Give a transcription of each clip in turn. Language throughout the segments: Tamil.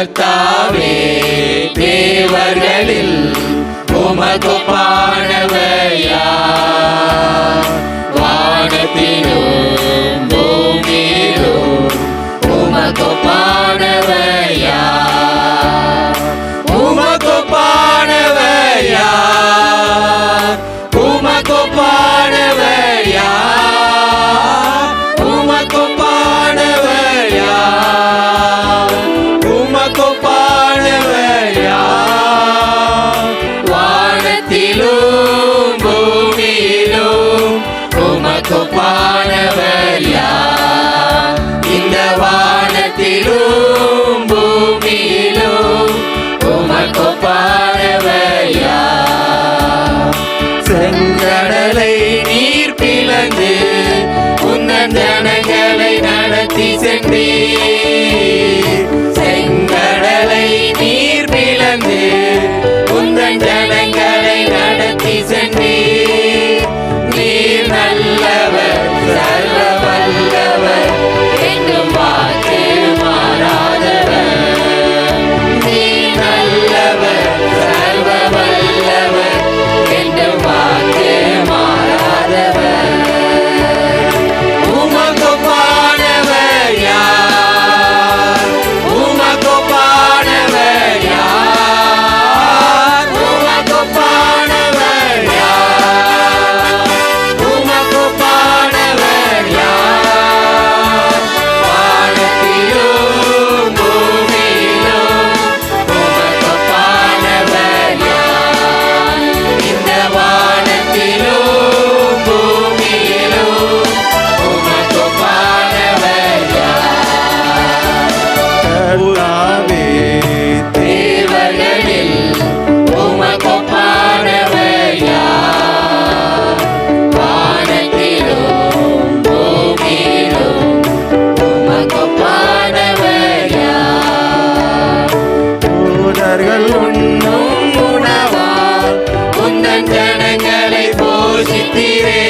கர்த்தாவே தேவர்களில் உமது பாடவையா வானத்தின் Marco Paneve. அவர்கள் உண்ணும் உணவால் உந்தன் ஜனங்களை போஷித்தீரே.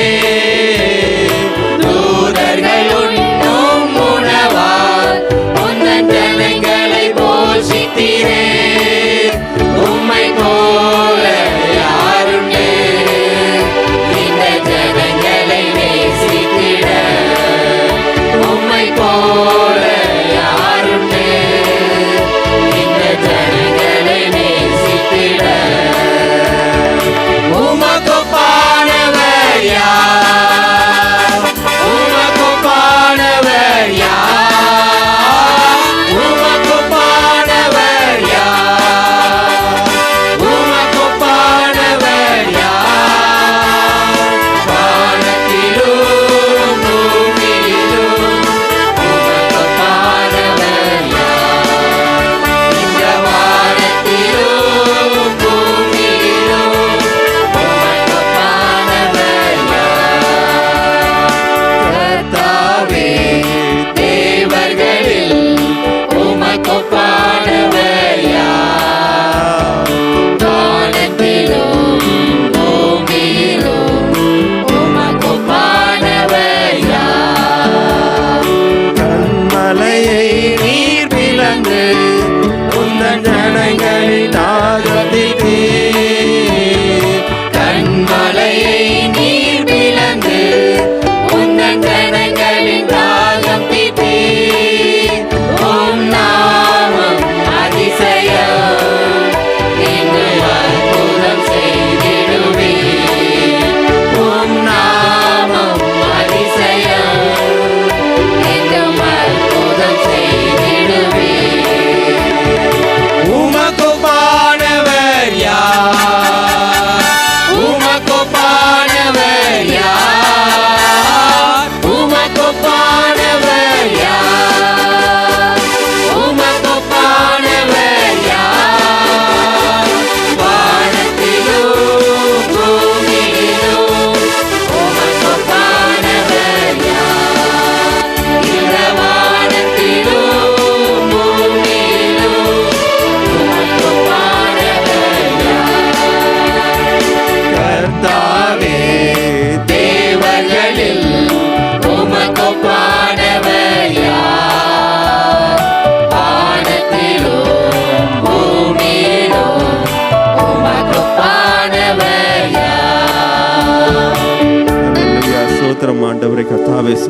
နေဘုံတန်နိုင်ငံလေးတာ vez.